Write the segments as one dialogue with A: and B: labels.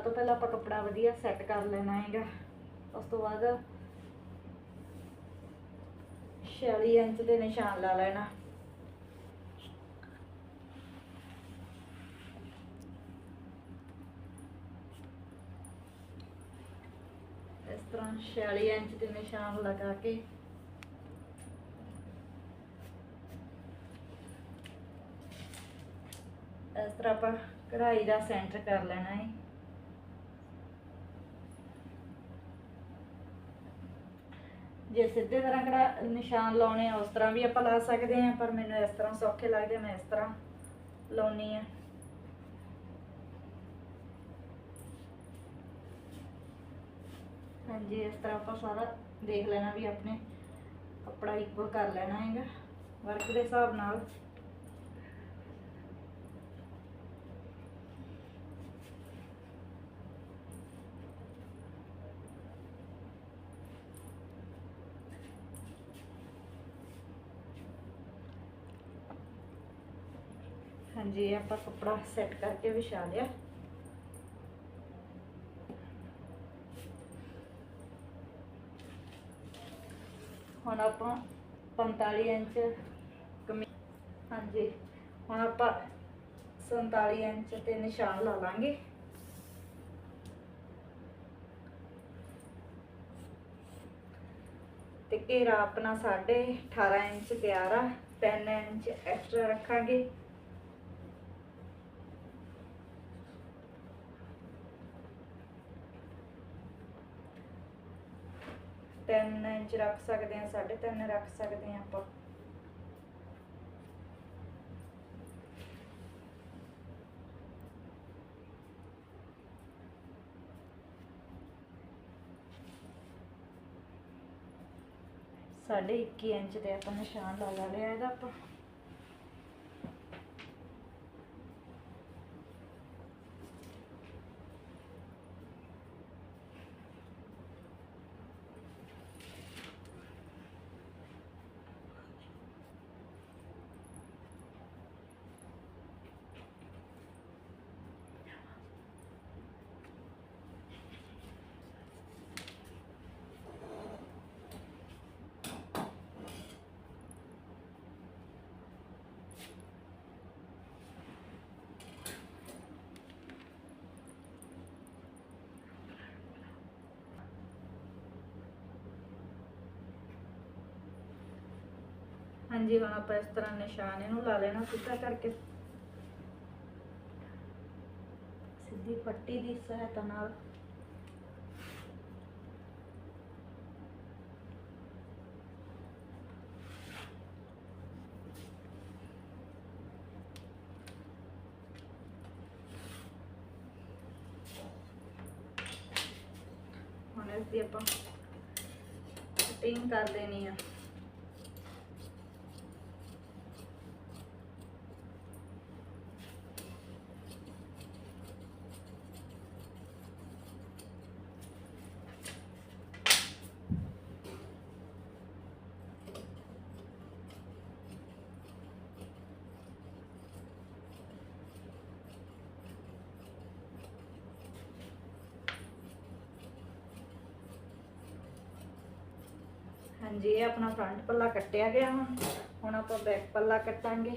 A: ਸਭ ਤੋਂ ਪਹਿਲਾਂ ਆਪਾਂ ਕੱਪੜਾ ਵਧੀਆ ਸੈੱਟ ਕਰ ਲੈਣਾ ਹੈਗਾ। ਉਸ ਤੋਂ ਬਾਅਦ 46 ਇੰਚ ਦੇ ਨਿਸ਼ਾਨ ਲਾ ਲੈਣਾ। ਇਸ ਤਰ੍ਹਾਂ 46 ਇੰਚ ਦੇ ਨਿਸ਼ਾਨ ਲਗਾ ਕੇ। ਇਸ ਤਰ੍ਹਾਂ ਆਪਾਂ ਕਢਾਈ ਦਾ ਸੈਂਟਰ ਕਰ ਲੈਣਾ ਹੈ। ਜੇ ਸਿੱਧੇ ਤਰ੍ਹਾਂ ਕੜਾ ਨਿਸ਼ਾਨ ਲਾਉਣੇ ਆ ਉਸ ਤਰ੍ਹਾਂ ਵੀ ਆਪਾਂ ਲਾ ਸਕਦੇ ਆ ਪਰ ਮੈਨੂੰ ਇਸ ਤਰ੍ਹਾਂ ਸੌਖੇ ਲੱਗਦੇ ਆ, ਮੈਂ ਇਸ ਤਰ੍ਹਾਂ ਲਾਉਣੀ ਆ। ਹਾਂਜੀ ਇਸ ਤਰ੍ਹਾਂ ਆਪਾਂ ਸਾਰਾ ਦੇਖ ਲੈਣਾ ਵੀ ਆਪਣੇ ਕੱਪੜਾ ਇਕੁਅਲ ਕਰ ਲੈਣਾ ਹੈਗਾ ਵਰਕ ਦੇ ਹਿਸਾਬ ਨਾਲ। ਹਾਂਜੀ ਇਹ ਆਪਾਂ ਕੱਪੜਾ ਸੈੱਟ ਕਰਕੇ ਵਿਛਾ ਲਿਆ। ਹੁਣ ਆਪਾਂ 45 ਇੰਚ ਕਮੀ ਹਾਂਜੀ, ਹੁਣ ਆਪਾਂ 47 ਇੰਚ ਤੇ ਨਿਸ਼ਾਨ ਲਾ ਲਾਂਗੇ। ਤੇ ਘੇਰਾ ਆਪਣਾ 18.5 ਇੰਚ ਤਿਆਰ ਆ 3 ਇੰਚ ਐਕਸਟਰਾ ਰੱਖਾਂਗੇ। ਤਿੰਨ ਇੰਚ ਰੱਖ ਸਕਦੇ ਆ ਸਾਢੇ ਤਿੰਨ ਰੱਖ ਸਕਦੇ ਆ ਆਪਾਂ। ਸਾਢੇ 21 ਇੰਚ ਤੇ ਆਪਾਂ ਨਿਸ਼ਾਨ ਲਾ ਲਿਆ ਇਹਦਾ ਆਪਾਂ। ਹਾਂਜੀ, ਹੁਣ ਆਪਾਂ ਇਸ ਤਰ੍ਹਾਂ ਨਿਸ਼ਾਨ ਇਹਨੂੰ ਲਾ ਲੈਣਾ ਸਿੱਧਾ ਕਰਕੇ। ਸਿੱਧੀ ਪੱਟੀ ਦੀ ਸਹਾਇਤਾ ਨਾਲ ਹੁਣ ਇਸ ਦੀ ਆਪਾਂ ਕਟਿੰਗ ਕਰ ਦੇਣੀ ਆ ਹਾਂਜੀ, ਇਹ ਆਪਣਾ ਫਰੰਟ ਪੱਲਾ ਕੱਟਿਆ ਗਿਆ ਹੁਣ। ਹੁਣ ਆਪਾਂ ਬੈਕ ਪੱਲਾ ਕੱਟਾਂਗੇ।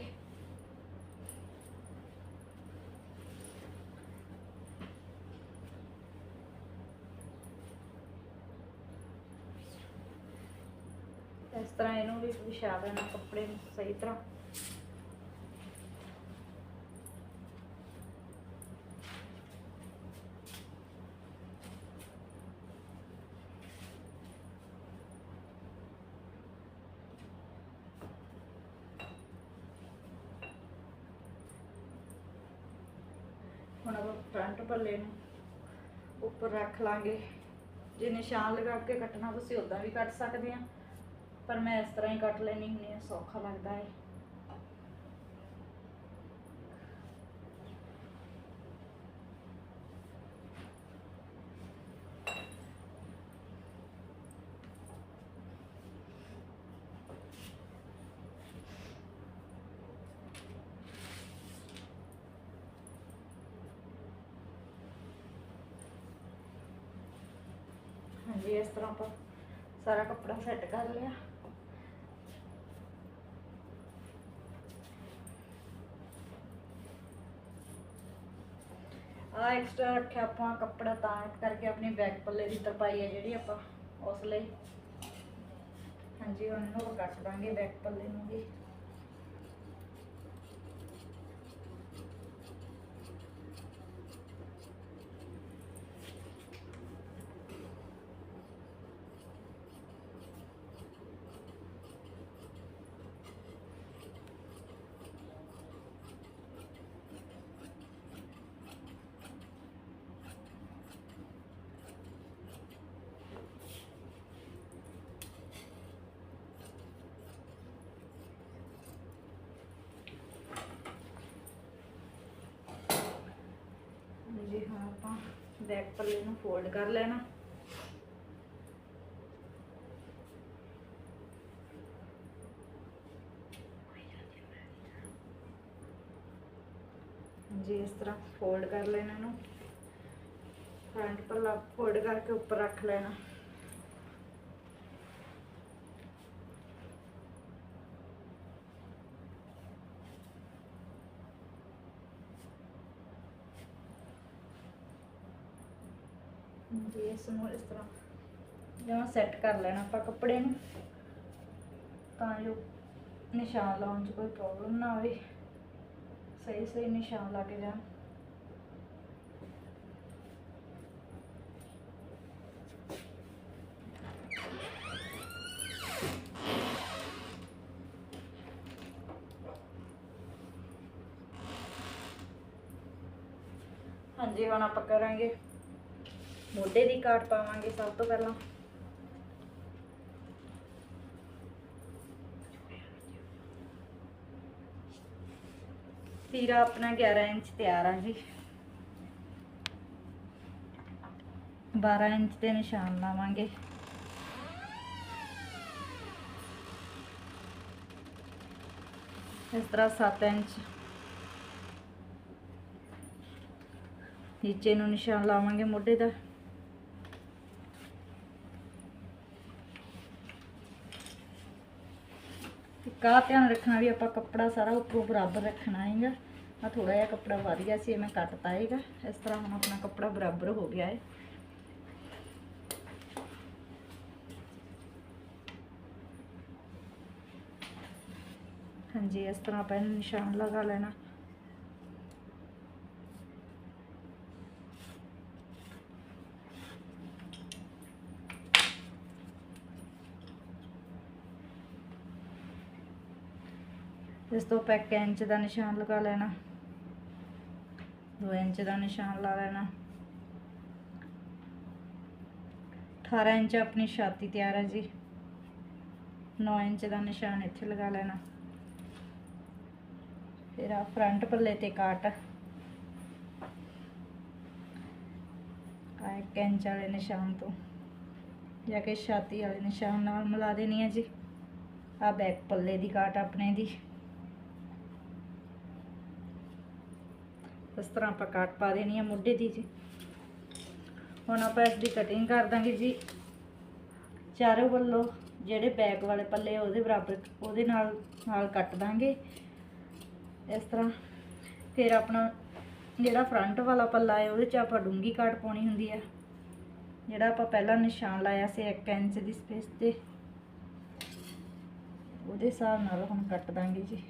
A: ਇਸ ਤਰ੍ਹਾਂ ਇਹਨੂੰ ਵੀ ਵਿਛਾ ਦੇਣਾ ਕੱਪੜੇ ਨੂੰ ਸਹੀ ਤਰ੍ਹਾਂ ਹੁਣ ਆਪਾਂ ਫਰੰਟ ਪੱਲੇ ਨੂੰ ਉੱਪਰ ਰੱਖ ਲਾਂਗੇ। ਜੇ ਨਿਸ਼ਾਨ ਲਗਾ ਕੇ ਕੱਟਣਾ, ਤੁਸੀਂ ਉਦਾਂ ਵੀ ਕੱਟ ਸਕਦੇ ਆ। ਪਰ ਮੈਂ ਇਸ ਤਰ੍ਹਾਂ ਹੀ ਕੱਟ ਲੈਣੀ ਹੁੰਦੀ ਆ ਸੌਖਾ ਲੱਗਦਾ ਹੈ ਹਾਂਜੀ, ਇਸ ਤਰ੍ਹਾਂ ਆਪਾਂ ਸਾਰਾ ਕੱਪੜਾ ਸੈੱਟ ਕਰ ਲਿਆ। ਆ ਐਕਸਟਰਾ ਰੱਖਿਆ ਆਪਾਂ ਕੱਪੜਾ ਤਾਂ ਕਰਕੇ ਆਪਣੀ ਬੈਕ ਪੱਲੇ ਦੀ ਤਰਪਾਈ ਹੈ ਜਿਹੜੀ ਆਪਾਂ ਉਸ ਲਈ। ਹਾਂਜੀ, ਹੁਣ ਨੂੰ ਕੱਟ ਦਾਂਗੇ ਬੈਕ ਪੱਲੇ ਨੂੰ ਵੀ। ਜੀ ਹਾਂ, ਆਪਾਂ ਬੈਕ ਪੱਲੇ ਨੂੰ ਫੋਲਡ ਕਰ ਲੈਣਾ। ਜੀ, ਇਸ ਤਰ੍ਹਾਂ ਫੋਲਡ ਕਰ ਲੈਣਾ ਇਹਨੂੰ। ਫਰੰਟ ਪੱਲਾ ਫੋਲਡ ਕਰਕੇ ਉੱਪਰ ਰੱਖ ਲੈਣਾ ਜੀ ਇਸ ਨੂੰ ਇਸ ਤਰ੍ਹਾਂ ਜਿਵੇਂ ਸੈੱਟ ਕਰ ਲੈਣਾ ਆਪਾਂ ਕੱਪੜੇ ਨੂੰ, ਤਾਂ ਜੋ ਨਿਸ਼ਾਨ ਲਾਉਣ 'ਚ ਕੋਈ ਪ੍ਰੋਬਲਮ ਨਾ ਆਵੇ। ਸਹੀ ਸਹੀ ਨਿਸ਼ਾਨ ਲੱਗ ਜਾਣ। ਹਾਂਜੀ, ਹੁਣ ਆਪਾਂ ਕਰਾਂਗੇ ਮੋਢੇ ਦੀ ਕਾਟ ਪਾਵਾਂਗੇ ਸਭ ਤੋਂ ਪਹਿਲਾਂ। ਤੀਰਾ ਆਪਣਾ 11 ਇੰਚ ਤਿਆਰ ਆ ਜੀ। 12 ਇੰਚ ਦੇ ਨਿਸ਼ਾਨ ਲਾਵਾਂਗੇ। ਇਸ ਤਰ੍ਹਾਂ 7 ਇੰਚ। ਨੀਚੇ ਨੂੰ ਨਿਸ਼ਾਨ ਲਾਵਾਂਗੇ ਮੋਢੇ ਦਾ। ਕਾ ਧਿਆਨ ਰੱਖਣਾ ਵੀ ਆਪਾਂ ਕੱਪੜਾ ਸਾਰਾ ਉੱਪਰੋਂ ਬਰਾਬਰ ਰੱਖਣਾ ਹੈਗਾ। ਆ ਥੋੜਾ ਜਿਹਾ ਕੱਪੜਾ ਵੱਧ ਗਿਆ ਸੀ, ਇਹ ਮੈਂ ਕੱਟਤਾ ਹੈਗਾ। ਇਸ ਤਰ੍ਹਾਂ ਹੁਣ ਆਪਣਾ ਕੱਪੜਾ ਬਰਾਬਰ ਹੋ ਗਿਆ ਹੈ। ਹਾਂਜੀ, ਇਸ ਤਰ੍ਹਾਂ ਆਪਾਂ ਇਹਨੂੰ ਨਿਸ਼ਾਨ ਲਗਾ ਲੈਣਾ। ਇਸ ਤੋਂ ਆਪਾਂ ਇੱਕ ਇੰਚ ਦਾ ਨਿਸ਼ਾਨ ਲਗਾ ਲੈਣਾ। 2 ਇੰਚ ਦਾ ਨਿਸ਼ਾਨ ਲਾ ਲੈਣਾ। 18 ਇੰਚ ਆਪਣੀ ਛਾਤੀ ਤਿਆਰ ਹੈ ਜੀ। 9 ਇੰਚ ਦਾ ਨਿਸ਼ਾਨ ਇੱਥੇ ਲਗਾ ਲੈਣਾ। ਫਿਰ ਆ ਫਰੰਟ ਪੱਲੇ ਤੇ ਕਾਟ। ਆ ਇੱਕ ਇੰਚ ਵਾਲੇ ਨਿਸ਼ਾਨ ਤੋਂ। ਜਾ ਕੇ ਛਾਤੀ ਵਾਲੇ ਨਿਸ਼ਾਨ ਨਾਲ ਮਿਲਾ ਦੇਣੀ ਹੈ ਜੀ। ਆ ਬੈਕ ਪੱਲੇ ਦੀ ਕਾਟ ਆਪਣੇ ਦੀ। ਇਸ ਤਰ੍ਹਾਂ ਆਪਾਂ ਕਾਟ ਪਾ ਦੇਣੀ ਹੈ ਮੋਢੇ ਦੀ ਜੀ। ਹੁਣ ਆਪਾਂ ਇਸ ਦੀ ਕਟਿੰਗ ਕਰ ਦਾਂਗੇ ਜੀ। ਚਾਰੋਂ ਵੱਲੋਂ ਜਿਹੜੇ ਬੈਕ ਵਾਲੇ ਪੱਲੇ ਉਹਦੇ ਬਰਾਬਰ ਉਹਦੇ ਨਾਲ ਨਾਲ ਕੱਟ ਦਾਂਗੇ। ਇਸ ਤਰ੍ਹਾਂ ਫਿਰ ਆਪਣਾ ਜਿਹੜਾ ਫਰੰਟ ਵਾਲਾ ਪੱਲਾ ਹੈ ਉਹਦੇ 'ਚ ਆਪਾਂ ਡੂੰਗੀ ਕਾਟ ਪਾਉਣੀ ਹੁੰਦੀ ਹੈ ਜਿਹੜਾ ਆਪਾਂ ਪਹਿਲਾਂ ਨਿਸ਼ਾਨ ਲਾਇਆ ਸੀ 1 ਇੰਚ ਦੀ ਸਪੇਸ ਤੇ, ਉਹਦੇ ਹਿਸਾਬ ਨਾਲ ਹੁਣ ਕੱਟ ਦਾਂਗੇ ਜੀ।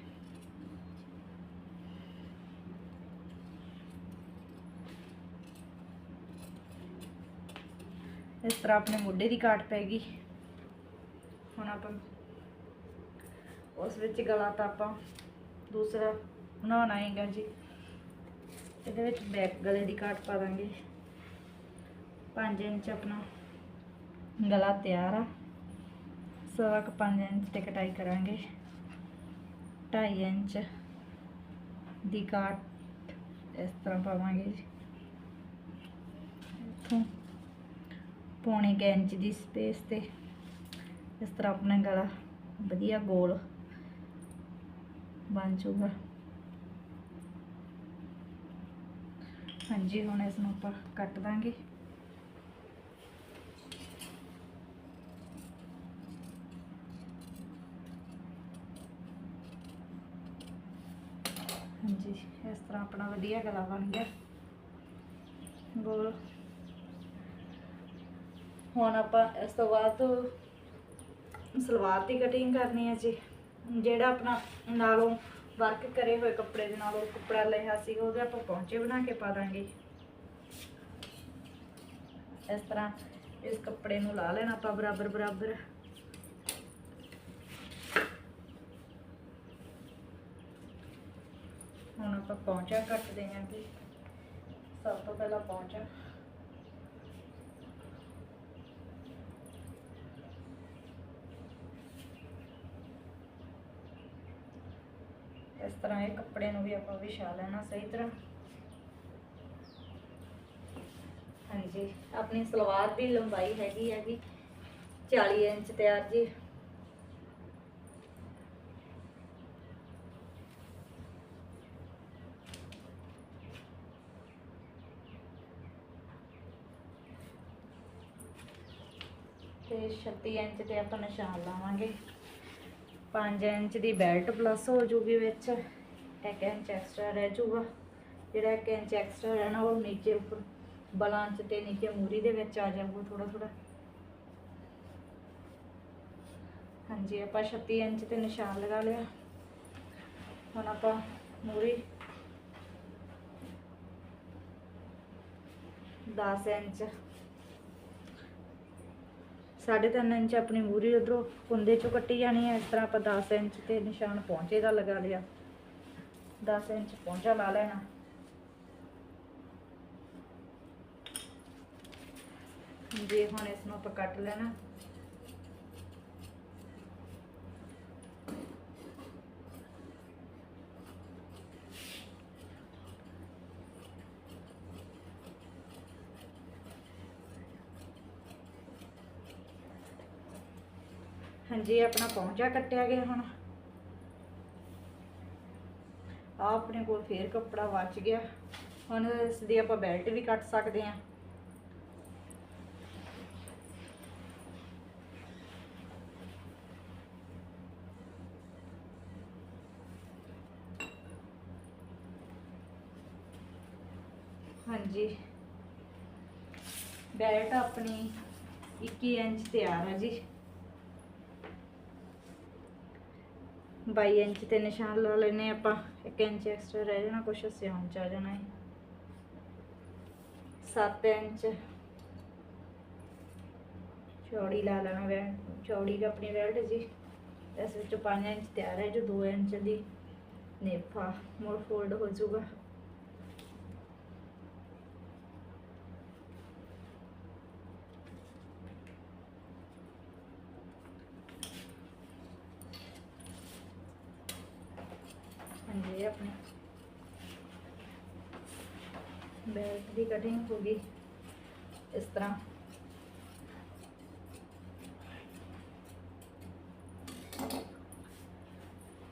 A: ਇਸ ਤਰ੍ਹਾਂ ਆਪਣੇ ਮੋਢੇ ਦੀ ਕਾਟ ਪੈ ਗਈ। ਹੁਣ ਆਪਾਂ ਉਸ ਵਿੱਚ ਗਲਾ ਤਾਂ ਆਪਾਂ ਦੂਸਰਾ ਬਣਾਉਣਾ ਹੈਗਾ ਜੀ। ਇਹਦੇ ਵਿੱਚ ਬੈਕ ਗਲੇ ਦੀ ਕਾਟ ਪਾ ਦਾਂਗੇ। 5 ਇੰਚ ਆਪਣਾ ਗਲਾ ਤਿਆਰ ਆ। ਸਵਾ ਕੁ 5 ਇੰਚ ਤੇ ਕਟਾਈ ਕਰਾਂਗੇ। 2.5 ਇੰਚ ਦੀ ਕਾਟ ਇਸ ਤਰ੍ਹਾਂ ਪਾਵਾਂਗੇ ਜੀ। ਇੱਥੋਂ ਪੌਣੇ ਕ ਇੰਚ ਦੀ ਸਪੇਸ ਤੇ। ਇਸ ਤਰ੍ਹਾਂ ਆਪਣਾ ਗਲਾ ਵਧੀਆ ਗੋਲ ਬਣ ਜਾਊਗਾ। ਹਾਂਜੀ, ਹੁਣ ਇਸ ਨੂੰ ਆਪਾਂ ਕੱਟ ਦਾਂਗੇ। ਹਾਂਜੀ, ਇਸ ਤਰ੍ਹਾਂ ਆਪਣਾ ਵਧੀਆ ਗਲਾ ਬਣ ਗਿਆ। ਗੋਲ ਹੁਣ ਆਪਾਂ ਇਸ ਤੋਂ ਬਾਅਦ ਸਲਵਾਰ ਦੀ ਕਟਿੰਗ ਕਰਨੀ ਹੈ ਜੀ। ਜਿਹੜਾ ਆਪਣਾ ਨਾਲੋਂ ਵਰਕ ਕਰੇ ਹੋਏ ਕੱਪੜੇ ਦੇ ਨਾਲੋਂ ਕੱਪੜਾ ਲਿਆ ਸੀ, ਉਹਦੇ ਆਪਾਂ ਪੌਂਚੇ ਬਣਾ ਕੇ ਪਾ ਦਾਂਗੇ। ਇਸ ਤਰ੍ਹਾਂ ਇਸ ਕੱਪੜੇ ਨੂੰ ਲਾ ਲੈਣਾ ਆਪਾਂ ਬਰਾਬਰ ਬਰਾਬਰ। ਹੁਣ ਆਪਾਂ ਪੌਂਚਾ ਕੱਟਦੇ ਹਾਂ ਜੀ। ਸਭ ਤੋਂ ਪਹਿਲਾਂ ਪੌਂਚਾ। ਇਸ ਤਰ੍ਹਾਂ ਇਹ ਕੱਪੜੇ ਨੂੰ ਵੀ ਆਪਾਂ ਵਿਛਾ ਲੈਣਾ ਸਹੀ ਤਰ੍ਹਾਂ। ਹਾਂਜੀ, ਆਪਣੀ ਸਲਵਾਰ ਦੀ ਲੰਬਾਈ ਹੈਗੀ ਹੈਗੀ 40 ਇੰਚ ਤਿਆਰ ਜੀ। ਤੇ 36 ਇੰਚ ਤੇ ਆਪਾਂ ਨਿਸ਼ਾਨ ਲਾਵਾਂਗੇ। 5 ਇੰਚ ਦੀ ਬੈਲਟ ਪਲੱਸ ਹੋ ਜੂਗੀ ਵਿੱਚ। 1 ਇੰਚ ਐਕਸਟਰਾ ਰਹਿ ਜੂਗਾ। ਜਿਹੜਾ 1 ਇੰਚ ਐਕਸਟਰਾ ਰਹਿਣਾ, ਉਹ ਨੀਚੇ ਉੱਪਰ ਬਲਾਂ 'ਚ ਤੇ ਨੀਚੇ ਮੂਰੀ ਦੇ ਵਿੱਚ ਆ ਜਾਊਗਾ ਥੋੜਾ ਥੋੜਾ ਹਾਂਜੀ, ਆਪਾਂ 36 ਇੰਚ ਤੇ ਨਿਸ਼ਾਨ ਲਗਾ ਲਿਆ। ਹੁਣ ਆਪਾਂ ਮੂਰੀ 10 ਇੰਚ ਸਾਢੇ ਤਿੰਨ ਇੰਚ ਆਪਣੀ ਮੂਰੀ ਉਧਰੋਂ ਕੁੰਦੇ ਚੋਂ ਕੱਟੀ ਜਾਣੀ ਹੈ, ਇਸ ਤਰ੍ਹਾਂ ਆਪਾਂ 10 ਇੰਚ ਤੇ ਨਿਸ਼ਾਨ ਪਹੁੰਚੇ ਦਾ ਲਗਾ ਲਿਆ। 10 ਇੰਚ ਪਹੁੰਚਾ ਲਾ ਲੈਣਾ। ਜੇ ਹੁਣ ਇਸ ਨੂੰ ਆਪਾਂ ਕੱਟ ਲੈਣਾ। ਹਾਂਜੀ, ਆਪਣਾ ਪਹੁੰਚਾ ਕੱਟਿਆ ਗਿਆ ਹੁਣ। ਆ ਆਪਣੇ ਕੋਲ ਫੇਰ ਕੱਪੜਾ ਬਚ ਗਿਆ। ਹੁਣ ਇਸ ਦੀ ਆਪਾਂ ਬੈਲਟ ਵੀ ਕੱਟ ਸਕਦੇ ਹਾਂ। ਹਾਂਜੀ। ਬੈਲਟ ਆਪਣੀ 21 ਇੰਚ ਤਿਆਰ ਹੈ ਜੀ। 22 ਇੰਚ ਤੇ ਨਿਸ਼ਾਨ ਲਾ ਲੈਨੇ ਆਪਾਂ। 1 ਇੰਚ ਐਕਸਟਰਾ ਰਹਿ ਜਾਣਾ, ਕੁਛ ਸਿਉਣ ਚ ਆ ਜਾਣਾ ਹੈ। 7 ਇੰਚ। ਚੌੜੀ ਲਾ ਲੈਣਾ ਵੈ ਚੌੜੀ ਦਾ ਆਪਣੀ ਬੈਲਟ ਜੀ। ਇਸ ਵਿੱਚੋਂ 5 ਇੰਚ ਤਿਆਰ ਹੈ, ਜੋ 2 ਇੰਚ ਦੀ ਨੇਫਾ ਮੋਰ ਫੋਲਡ ਹੋ ਜਾਊਗਾ। ਹਾਂਜੀ ਇਹ ਆਪਣੀ। ਦੀ ਕਟਿੰਗ ਹੋ ਗਈ ਇਸ ਤਰ੍ਹਾਂ।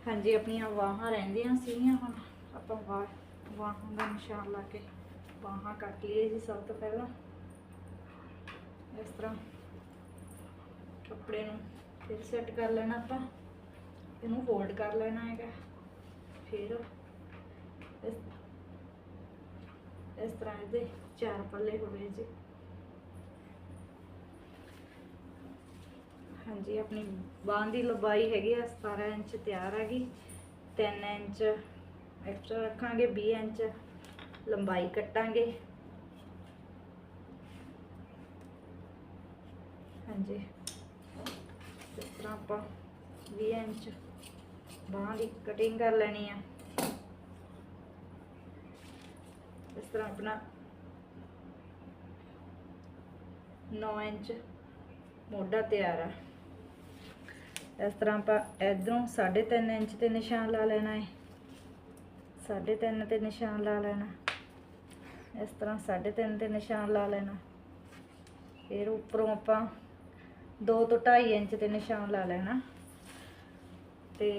A: ਹਾਂਜੀ, ਆਪਣੀਆਂ ਵਾਹਾਂ ਰਹਿੰਦੀਆਂ ਸੀਗੀਆਂ ਹੁਣ। ਆਪਾਂ ਵਾਹ ਵਾਹਾਂ ਦਾ ਨਿਸ਼ਾਨ ਲਾ ਕੇ ਬਾਹਾਂ ਕੱਟ ਲਈਏ ਜੀ ਸਭ ਤੋਂ ਪਹਿਲਾਂ। ਇਸ ਤਰ੍ਹਾਂ ਕੱਪੜੇ ਨੂੰ ਫਿਰ ਸੈੱਟ ਕਰ ਲੈਣਾ ਆਪਾਂ। ਇਹਨੂੰ ਫੋਲਡ ਕਰ ਲੈਣਾ ਹੈਗਾ। ਫਿਰ ਇਸ ਇਸ ਤਰ੍ਹਾਂ ਇਹਦੇ ਚਾਰ ਪੱਲੇ ਹੋਵੇ ਜੀ। ਹਾਂਜੀ, ਆਪਣੀ ਬਾਂਹ ਦੀ ਲੰਬਾਈ ਹੈਗੀ ਆ 17 ਇੰਚ ਤਿਆਰ ਹੈਗੀ। 3 ਇੰਚ ਐਕਸਟਰਾ ਰੱਖਾਂਗੇ 20 ਇੰਚ ਲੰਬਾਈ ਕੱਟਾਂਗੇ। ਹਾਂਜੀ। ਇਸ ਤਰ੍ਹਾਂ ਆਪਾਂ 20 ਇੰਚ ਬਾਂਹ ਦੀ ਕਟਿੰਗ ਕਰ ਲੈਣੀ ਆ। ਇਸ ਤਰ੍ਹਾਂ ਆਪਣਾ 9 ਇੰਚ ਮੋਢਾ ਤਿਆਰ ਆ। ਇਸ ਤਰ੍ਹਾਂ ਆਪਾਂ ਇਧਰੋਂ 3.5 ਇੰਚ ਤੇ ਨਿਸ਼ਾਨ ਲਾ ਲੈਣਾ ਹੈ 3.5 ਤੇ ਨਿਸ਼ਾਨ ਲਾ ਲੈਣਾ। ਇਸ ਤਰ੍ਹਾਂ 3.5 ਤੇ ਨਿਸ਼ਾਨ ਲਾ ਲੈਣਾ। ਫਿਰ ਉੱਪਰੋਂ ਆਪਾਂ 2 ਤੋਂ 2.5 ਇੰਚ ਤੇ ਨਿਸ਼ਾਨ ਲਾ ਲੈਣਾ। ਤੇ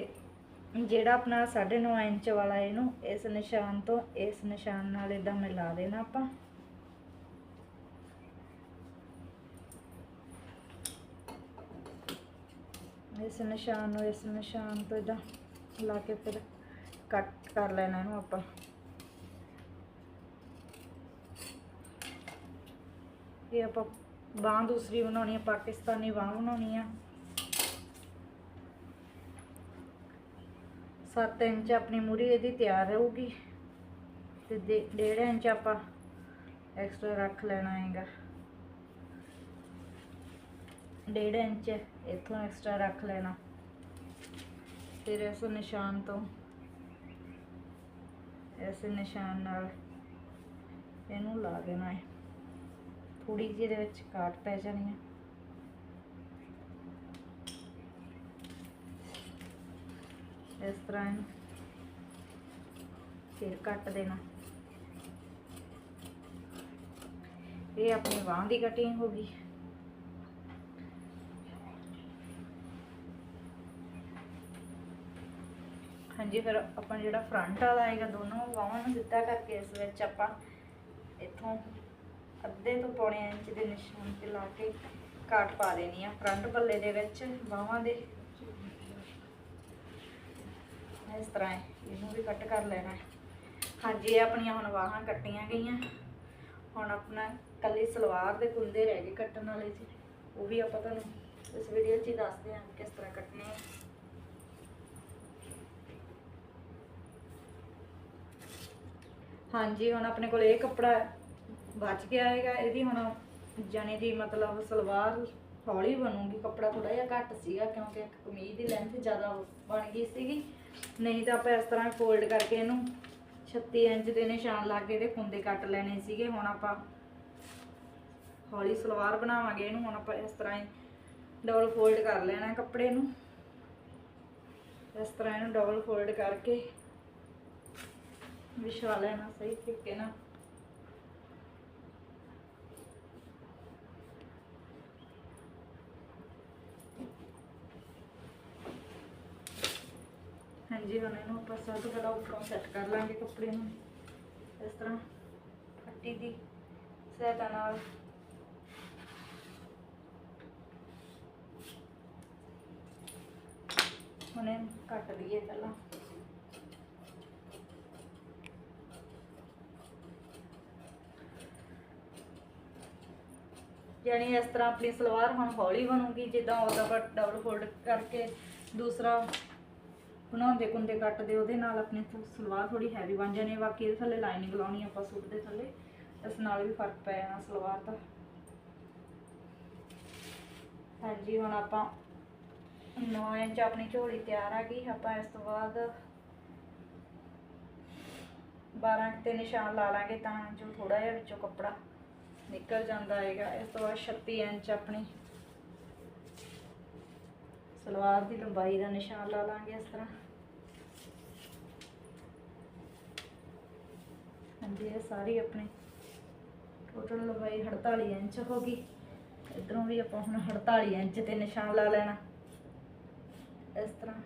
A: ਜਿਹੜਾ ਆਪਣਾ 9.5 ਇੰਚ ਵਾਲਾ ਇਹਨੂੰ, ਇਸ ਨਿਸ਼ਾਨ ਤੋਂ ਇਸ ਨਿਸ਼ਾਨ ਨਾਲ ਇਦਾਂ ਮਿਲਾ ਦੇਣਾ ਆਪਾਂ। ਇਸ ਨਿਸ਼ਾਨ ਨੂੰ ਇਸ ਨਿਸ਼ਾਨ ਤੋਂ ਇਦਾਂ ਲਾ ਕੇ ਫਿਰ ਕੱਟ ਕਰ ਲੈਣਾ ਇਹਨੂੰ ਆਪਾਂ। ਇਹ ਆਪਾਂ ਬਾਹ ਦੂਸਰੀ ਬਣਾਉਣੀ ਹੈ ਪਾਕਿਸਤਾਨੀ ਬਾਹ ਬਣਾਉਣੀ ਆ। 7 ਇੰਚ ਆਪਣੀ ਮੂਰੀ ਇਹਦੀ ਤਿਆਰ ਰਹੂਗੀ ਤੇ 1.5 ਇੰਚ ਆਪਾਂ ਐਕਸਟਰਾ ਰੱਖ ਲੈਣਾ ਹੈਗਾ। 1.5 ਇੰਚ ਇੱਥੋਂ ਐਕਸਟਰਾ ਰੱਖ ਲੈਣਾ। ਫਿਰ ਇਸ ਨਿਸ਼ਾਨ ਤੋਂ, ਇਸ ਨਿਸ਼ਾਨ ਨਾਲ ਇਹਨੂੰ ਲਾ ਦੇਣਾ ਹੈ। ਥੋੜੀ ਜਿਹੀ ਇਹਦੇ ਵਿੱਚ ਕਾਟ ਪੈ ਜਾਣੀ ਹੈ। ਇਸ ਤਰ੍ਹਾਂ ਇਹਨੂੰ ਫਿਰ ਕੱਟ ਦੇਣਾ। ਇਹ ਆਪਣੀ ਬਾਂਹ ਦੀ ਕਟਿੰਗ ਹੋ ਗਈ। ਹਾਂਜੀ, ਫਿਰ ਆਪਾਂ ਜਿਹੜਾ ਫਰੰਟ ਵਾਲਾ ਆਏਗਾ, ਦੋਨੋਂ ਬਾਹਾਂ ਨੂੰ ਸਿੱਧਾ ਕਰਕੇ ਇਸ ਵਿੱਚ ਆਪਾਂ ਇੱਥੋਂ ਅੱਧੇ ਤੋਂ ਪੌਣੇ ਇੰਚ ਦੇ ਨਿਸ਼ਾਨ ਤੇ ਲਾ ਕੇ ਕਾਟ ਪਾ ਦੇਣੀ ਆ। ਫਰੰਟ ਪੱਲੇ ਦੇ ਵਿੱਚ ਬਾਹਾਂ ਦੇ ਇਸ ਤਰ੍ਹਾਂ ਇਹਨੂੰ ਵੀ ਕੱਟ ਕਰ ਲੈਣਾ ਹਾਂਜੀ, ਇਹ ਆਪਣੀਆਂ ਹੁਣ ਬਾਹਾਂ ਕੱਟੀਆਂ ਗਈਆਂ। ਹੁਣ ਆਪਣਾ ਕੱਲੀ ਸਲਵਾਰ ਦੇ ਕੁੰਦੇ ਰਹਿ ਗਏ ਕੱਟਣ ਵਾਲੇ ਸੀ ਉਹ ਵੀ ਆਪਾਂ ਤੁਹਾਨੂੰ ਇਸ ਵੀਡੀਓ 'ਚ ਹੀ ਦੱਸਦੇ ਹਾਂ ਕਿਸ ਤਰ੍ਹਾਂ ਕੱਟਣੇ ਆ। ਹਾਂਜੀ, ਹੁਣ ਆਪਣੇ ਕੋਲ ਇਹ ਕੱਪੜਾ ਬਚ ਗਿਆ ਹੈਗਾ। ਇਹਦੀ ਹੁਣ ਜਾਣੇ ਦੀ ਮਤਲਬ ਸਲਵਾਰ ਹੌਲੀ ਬਣੂਗੀ। ਕੱਪੜਾ ਥੋੜਾ ਜਿਹਾ ਘੱਟ ਸੀਗਾ ਕਿਉਂਕਿ ਕਮੀਜ਼ ਦੀ ਲੈਂਥ ਜ਼ਿਆਦਾ ਬਣ ਗਈ ਸੀਗੀ। ਨਹੀਂ ਤਾਂ ਆਪਾਂ ਇਸ ਤਰ੍ਹਾਂ ਫੋਲਡ ਕਰਕੇ ਇਹਨੂੰ 36 ਇੰਚ ਦੇ ਨਿਸ਼ਾਨ ਲਾ ਕੇ ਇਹਦੇ ਕੁੰਦੇ ਕੱਟ ਲੈਣੇ ਸੀਗੇ, ਹੁਣ ਆਪਾਂ ਹੌਲੀ ਸਲਵਾਰ ਬਣਾਵਾਂਗੇ ਇਹਨੂੰ, ਹੁਣ ਆਪਾਂ ਇਸ ਤਰ੍ਹਾਂ ਹੀ ਡਬਲ ਫੋਲਡ ਕਰ ਲੈਣਾ ਕੱਪੜੇ ਨੂੰ। ਇਸ ਤਰ੍ਹਾਂ ਇਹਨੂੰ ਡਬਲ ਫੋਲਡ ਕਰਕੇ ਵਿਛਾ ਲੈਣਾ ਸਹੀ ਤਰੀਕੇ ਨਾਲ। ਹਾਂਜੀ ਹੁਣ ਇਹਨੂੰ ਆਪਾਂ ਸਭ ਤੋਂ ਪਹਿਲਾਂ ਉੱਪਰੋਂ ਸੈੱਟ ਕਰ ਲਾਂਗੇ ਕੱਪੜੇ ਨੂੰ, ਇਸ ਤਰ੍ਹਾਂ ਪੱਟੀ ਦੀ ਸਹਾਇਤਾ ਨਾਲ। ਹੁਣ ਇਹਨੂੰ ਕੱਟ ਲਈਏ ਪਹਿਲਾਂ। ਯਾਨੀ ਇਸ ਤਰ੍ਹਾਂ ਆਪਣੀ ਸਲਵਾਰ ਹੁਣ ਹੌਲੀ ਬਣੂਗੀ, ਜਿੱਦਾਂ ਉਹਦਾ ਆਪਾਂ ਡਬਲ ਫੋਲਡ ਕਰਕੇ ਦੂਸਰਾ ਬਣਾਉਂਦੇ ਕੁੰਦੇ ਕੱਟਦੇ, ਉਹਦੇ ਨਾਲ ਆਪਣੀ ਸਲਵਾਰ ਥੋੜੀ ਹੈਵੀ ਬਣ ਜਾਣੀ ਹੈ। ਬਾਕੀ ਇਹਦੇ ਥੱਲੇ ਲਾਈਨਿੰਗ ਲਾਉਣੀ ਆਪਾਂ ਸੂਟ ਦੇ ਥੱਲੇ, ਇਸ ਨਾਲ ਵੀ ਫ਼ਰਕ ਪੈ ਜਾਣਾ ਸਲਵਾਰ ਦਾ ਹਾਂਜੀ, ਹੁਣ ਆਪਾਂ 9 ਇੰਚ ਆਪਣੀ ਝੋਲੀ ਤਿਆਰ ਆ ਗਈ, ਆਪਾਂ ਇਸ ਤੋਂ ਬਾਅਦ 12 ਇੰਚ ਤੇ ਨਿਸ਼ਾਨ ਲਾ ਲਾਂਗੇ ਤਾਂ ਜੋ ਥੋੜਾ ਜਿਹਾ ਵਿੱਚੋਂ ਕੱਪੜਾ ਨਿਕਲ ਜਾਂਦਾ ਹੈਗਾ, ਇਸ ਤੋਂ ਬਾਅਦ 36 ਇੰਚ ਆਪਣੀ ਸਲਵਾਰ ਦੀ ਲੰਬਾਈ ਦਾ ਨਿਸ਼ਾਨ ਲਾ ਲਾਂਗੇ ਇਸ ਤਰ੍ਹਾਂ। ਹਾਂਜੀ, ਇਹ ਸਾਰੀ ਆਪਣੀ ਟੋਟਲ ਲੰਬਾਈ 48 ਇੰਚ ਹੋ ਗਈ। ਇਧਰੋਂ ਵੀ ਆਪਾਂ ਹੁਣ 48 ਇੰਚ ਤੇ ਨਿਸ਼ਾਨ ਲਾ ਲੈਣਾ। ਇਸ ਤਰ੍ਹਾਂ।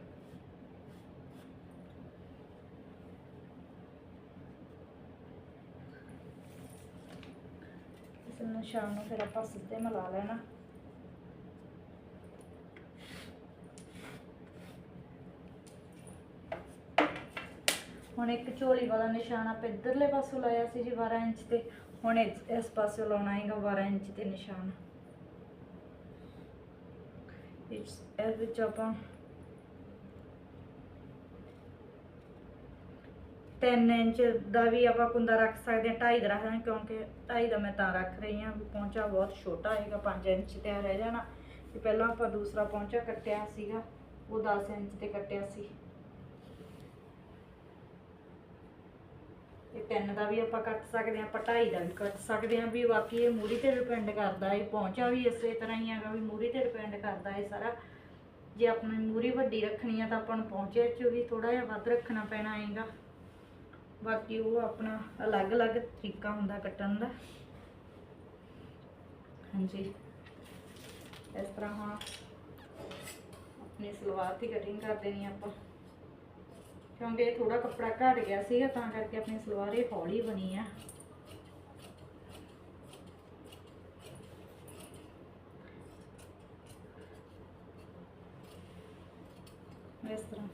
A: ਇਸ ਨਿਸ਼ਾਨ ਨੂੰ ਫਿਰ ਆਪਾਂ ਸਿੱਧੇ ਮਿਲਾ ਲੈਣਾ। ਹੁਣ ਇੱਕ ਝੋਲੀ ਵਾਲਾ ਨਿਸ਼ਾਨ ਆਪਾਂ ਇੱਧਰਲੇ ਪਾਸੋਂ ਲਾਇਆ ਸੀ ਜੀ 12 ਇੰਚ ਤੇ, ਹੁਣ ਇਸ ਪਾਸੇ ਲਾਉਣਾ ਹੈਗਾ 12 ਇੰਚ ਤੇ ਨਿਸ਼ਾਨ। ਇਸ ਵਿੱਚ ਆਪਾਂ 3 ਇੰਚ ਦਾ ਵੀ ਆਪਾਂ ਕੁੰਦਾ ਰੱਖ ਸਕਦੇ ਹਾਂ 2.5 ਦਾ ਰੱਖ ਹਾਂ, ਕਿਉਂਕਿ 2.5 ਦਾ ਮੈਂ ਤਾਂ ਰੱਖ ਰਹੀ ਹਾਂ, ਵੀ ਪੌਂਚਾ ਬਹੁਤ ਛੋਟਾ ਹੈਗਾ 5 ਇੰਚ ਤੇ ਰਹਿ ਜਾਣਾ। ਤੇ ਪਹਿਲਾਂ ਆਪਾਂ ਦੂਸਰਾ ਪੌਂਚਾ ਕੱਟਿਆ ਸੀਗਾ, ਉਹ 10 ਇੰਚ ਤੇ ਕੱਟਿਆ ਸੀ। ਇਹ ਤਿੰਨ ਦਾ ਵੀ ਆਪਾਂ ਕੱਟ ਸਕਦੇ ਹਾਂ ਪਟਾਈ ਦਾ ਵੀ ਕੱਟ ਸਕਦੇ ਹਾਂ ਵੀ ਬਾਕੀ ਇਹ ਮੂਰੀ ਤੇ ਡਿਪੈਂਡ ਕਰਦਾ ਹੈ ਪਹੁੰਚਾ ਵੀ ਇਸੇ ਤਰ੍ਹਾਂ ਹੀ ਹੈਗਾ ਵੀ ਮੂਰੀ ਤੇ ਡਿਪੈਂਡ ਕਰਦਾ ਹੈ ਸਾਰਾ। ਜੇ ਆਪਣੀ ਮੂਰੀ ਵੱਡੀ ਰੱਖਣੀ ਆ ਤਾਂ ਆਪਾਂ ਨੂੰ ਪਹੁੰਚੇ 'ਚ ਵੀ ਥੋੜਾ ਜਿਹਾ ਵੱਧ ਰੱਖਣਾ ਪੈਣਾ ਹੈਗਾ ਬਾਕੀ ਉਹ ਆਪਣਾ ਅਲੱਗ-ਅਲੱਗ ਤਰੀਕਾ ਹੁੰਦਾ ਕੱਟਣ ਦਾ। ਹਾਂਜੀ। ਇਸ ਤਰ੍ਹਾਂ ਹੁਣ ਆਪਣੀ ਸਲਵਾਰ ਦੀ ਕਟਿੰਗ ਕਰ ਦੇਣੀ ਆਪਾਂ। ਕਿਉਂਕਿ ਇਹ ਥੋੜਾ ਕੱਪੜਾ ਘਟ ਗਿਆ ਸੀਗਾ, ਤਾਂ ਕਰਕੇ ਆਪਣੀ ਸਲਵਾਰ ਇਹ ਹੌਲੀ ਬਣੀ ਆ। ਇਸ ਤਰ੍ਹਾਂ।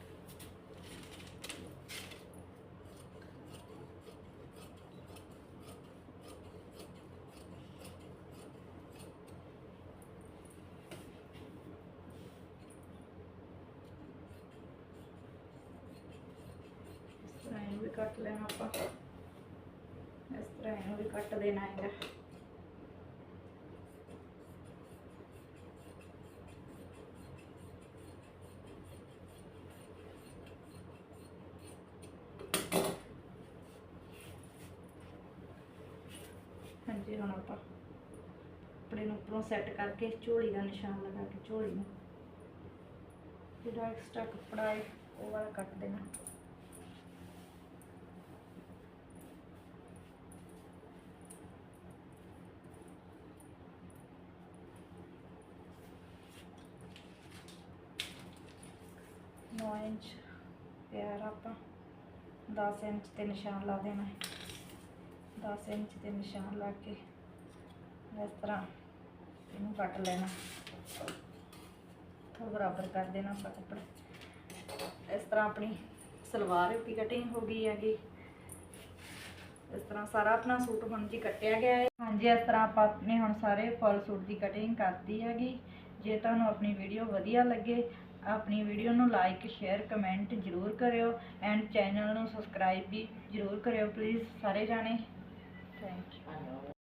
A: ਕੱਟ ਲੈਣਾ ਆਪਾਂ। ਇਸ ਤਰ੍ਹਾਂ ਇਹਨੂੰ ਵੀ ਕੱਟ ਦੇਣਾ ਹੈਗਾ। ਹਾਂਜੀ, ਹੁਣ ਆਪਾਂ ਕੱਪੜੇ ਨੂੰ ਉੱਪਰੋਂ ਸੈੱਟ ਕਰਕੇ ਝੋਲੀ ਦਾ ਨਿਸ਼ਾਨ ਲਗਾ ਕੇ ਝੋਲੀ ਨੂੰ। ਜਿਹੜਾ ਐਕਸਟਰਾ ਕੱਪੜਾ ਹੈ, ਉਹ ਵਾਲਾ ਕੱਟ ਦੇਣਾ। ਨੌ ਇੰਚ ਪਿਆਰ ਆਪਾਂ। 10 ਇੰਚ ਤੇ ਨਿਸ਼ਾਨ ਲਾ ਦੇਣਾ। ਹੈ 10 ਇੰਚ ਤੇ ਨਿਸ਼ਾਨ ਲਾ ਕੇ ਇਸ ਤਰ੍ਹਾਂ ਇਹਨੂੰ ਕੱਟ ਲੈਣਾ। ਥੋੜਾ ਬਰਾਬਰ ਕਰ ਦੇਣਾ ਆਪਾਂ ਕੱਪੜਾ। ਇਸ ਤਰ੍ਹਾਂ ਆਪਣੀ ਸਲਵਾਰ ਦੀ ਕਟਿੰਗ ਹੋ ਗਈ ਹੈਗੀ। ਇਸ ਤਰ੍ਹਾਂ ਸਾਰਾ ਆਪਣਾ ਸੂਟ ਹੁਣ ਜੀ ਕੱਟਿਆ ਗਿਆ ਹੈ। ਹਾਂਜੀ, ਇਸ ਤਰ੍ਹਾਂ ਆਪਾਂ ਆਪਣੇ ਹੁਣ ਸਾਰੇ ਫੁੱਲ ਸੂਟ ਦੀ ਕਟਿੰਗ ਕਰਤੀ ਹੈਗੀ। ਜੇ ਤੁਹਾਨੂੰ ਆਪਣੀ ਵੀਡੀਓ ਵਧੀਆ ਲੱਗੇ ਆਪਣੀ ਵੀਡੀਓ ਨੂੰ ਲਾਈਕ ਸ਼ੇਅਰ ਕਮੈਂਟ ਜ਼ਰੂਰ ਕਰਿਓ ਐਂਡ ਚੈਨਲ ਨੂੰ ਸਬਸਕ੍ਰਾਈਬ ਵੀ ਜ਼ਰੂਰ ਕਰਿਓ ਪਲੀਜ਼ ਸਾਰੇ ਜਾਣੇ। Thank you